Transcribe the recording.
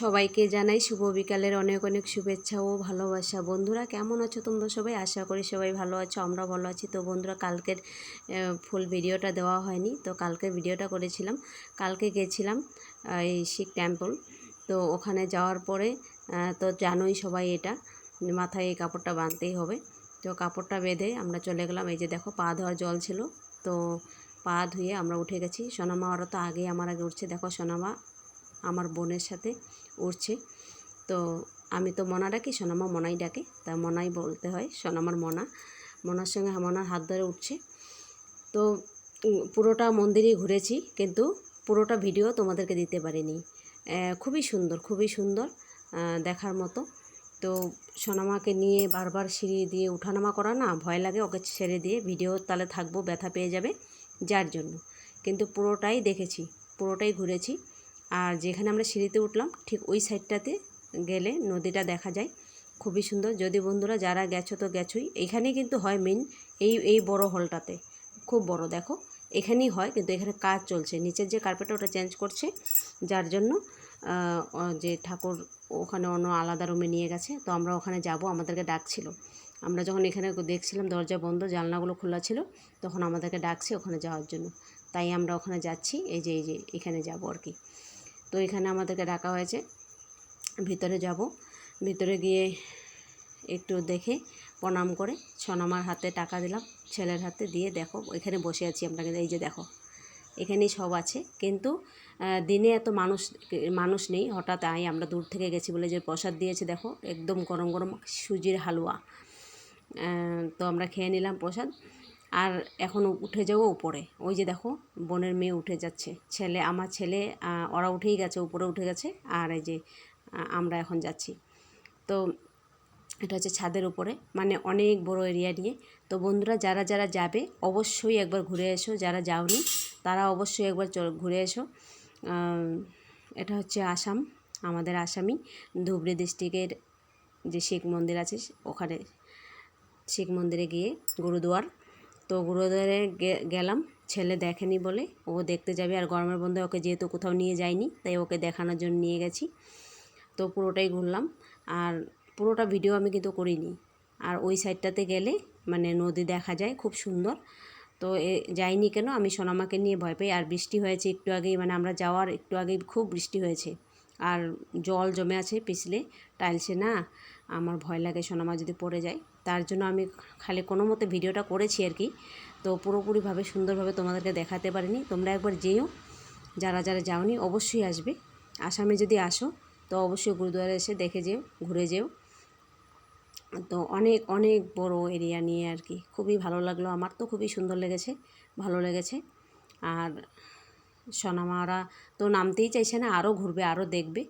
সবাইকে জানাই শুভ বিকালের অনেক অনেক শুভেচ্ছা ও ভালোবাসা। বন্ধুরা, কেমন আছো তোমরা সবাই? আশা করি সবাই ভালো আছো আমরা ভালো আছি। তো বন্ধুরা, কালকের ফুল ভিডিওটা দেওয়া হয়নি, তো কালকের ভিডিওটা করেছিলাম। কালকে গেছিলাম এই শিখ টেম্পল তো ওখানে যাওয়ার পরে তো জানোই সবাই এটা, মাথায় এই কাপড়টা বাঁধতেই হবে। তো কাপড়টা বেঁধে আমরা চলে গেলাম, এই যে দেখো, পা ধোয়ার জল ছিল। তো পা ধুয়ে আমরা উঠে গেছি। সোনামা, ওরা তো আগেই আমার আগে উঠছে। দেখো সোনামা, আমার বোনের সাথে উঠছে তো আমি তো মনা ডাকি, সোনামা মনাই ডাকে। তা মনাই বলতে হয়, সোনামার মনা। মনার সঙ্গে মনার হাত ধরে উঠছে তো পুরোটা মন্দিরেই ঘুরেছি, কিন্তু পুরোটা ভিডিও তোমাদেরকে দিতে পারিনি। খুবই সুন্দর খুবই সুন্দর দেখার মতো। তো সোনামাকে নিয়ে বারবার সিঁড়ি দিয়ে উঠানামা করা না, ভয় লাগে ওকে ছেড়ে দিয়ে। ভিডিও তাহলে থাকব, ব্যথা পেয়ে যাবে, যার জন্য। কিন্তু পুরোটাই দেখেছি, পুরোটাই ঘুরেছি। আর যেখানে আমরা সিঁড়িতে উঠলাম, ঠিক ওই সাইডটাতে গেলে নদীটা দেখা যায়। খুবই সুন্দর। যদি বন্ধুরা যারা গেছো তো গেছোই। এইখানেই কিন্তু হয় মেন এই এই বড় হলটাতে। খুব বড়, দেখো। এখানেই হয়, কিন্তু এখানে কাজ চলছে। নিচের যে কার্পেট ওটা চেঞ্জ করছে। যার জন্য যে ঠাকুর ওখানে অন্য আলাদা রুমে নিয়ে গেছে, তো আমরা ওখানে যাব। আমাদেরকে ডাকছিল। আমরা যখন এখানে দেখছিলাম দরজা বন্ধ, জানলাগুলো খোলা ছিল, তখন আমাদেরকে ডাকছে ওখানে যাওয়ার জন্য। তাই আমরা ওখানে যাচ্ছি। এই যে এই যে, এখানে যাব আর কি। তো এখানে আমাদেরকে ডাকা হয়েছে। ভিতরে যাব। ভিতরে গিয়ে একটু দেখে প্রণাম করে। সোনামার হাতে টাকা দিলাম। ছেলের হাতে দিয়ে দেখো, এখানে বসে আছি আমরা কিন্তু। এই যে দেখো, এখানেই সব আছে। কিন্তু দিনে এত মানুষ মানুষ নেই। হঠাৎ আই আমরা দূর থেকে গেছি বলে যে প্রসাদ দিয়েছে, দেখো, একদম গরম গরম সুজির হালুয়া। তো আমরা খেয়ে নিলাম প্রসাদ। আর এখন উঠে যাব উপরে। ওই যে দেখো, বোনের মেয়ে উঠে যাচ্ছে। ছেলে, আমার ছেলে ওরা উঠেই গেছে, উপরে উঠে গেছে, আর এই যে আমরা এখন যাচ্ছি। তো এটা হচ্ছে ছাদের উপরে মানে অনেক বড় এরিয়া নিয়ে। তো বন্ধুরা, যারা যারা যাবে, অবশ্যই একবার ঘুরে এসো। যারা যাওনি, তারা অবশ্যই একবার ঘুরে এসো। এটা হচ্ছে আসাম, আমাদের আসামি। ধুবড়ি ডিস্ট্রিক্টের যে শিখ মন্দির আছে, ওখানে শিখ মন্দিরে গিয়ে গুরুদুয়ার তো গুরুদুয়ারে গে- গেলাম। ছেলে দেখেনি বলে ও দেখতে যাবে। আর গরমের বন্ধে ওকে যেহেতু কোথাও নিয়ে যায়নি, তাই ওকে দেখানোর জন্য নিয়ে গেছি। তো পুরোটাই ঘুরলাম। আর পুরোটা ভিডিও আমি কিন্তু করিনি। আর ওই সাইডটাতে গেলে মানে নদী দেখা যায়, খুব সুন্দর। তো এ, যাইনি কেন? আমি সোনামাকে নিয়ে ভয় পাই আর বৃষ্টি হয়েছে একটু আগেই। মানে আমরা যাওয়ার একটু আগেই খুব বৃষ্টি হয়েছে। আর জল জমে আছে পিছলে। টাইলসে না। আমার ভয় লাগে সোনামা যদি পড়ে যায়। তার জন্য আমি খালি কোনো মতে ভিডিওটা করেছি আর কি। তো পুরোপুরিভাবে, সুন্দরভাবে তোমাদেরকে দেখাতে পারিনি। তোমরা একবার যেও। যারা যারা যাওনি, অবশ্যই আসবে। আসামে যদি আসো, তো অবশ্যই গুরুদুয়ারে এসে দেখে যেও, ঘুরে যেও। তো অনেক অনেক বড় এরিয়া নিয়ে আর কি। খুবই ভালো লাগল। আমার তো খুবই সুন্দর লেগেছে, ভালো লেগেছে। আর সোনামারা তো নামতেই চাইছে না, আরও ঘুরবে, আরও দেখবে।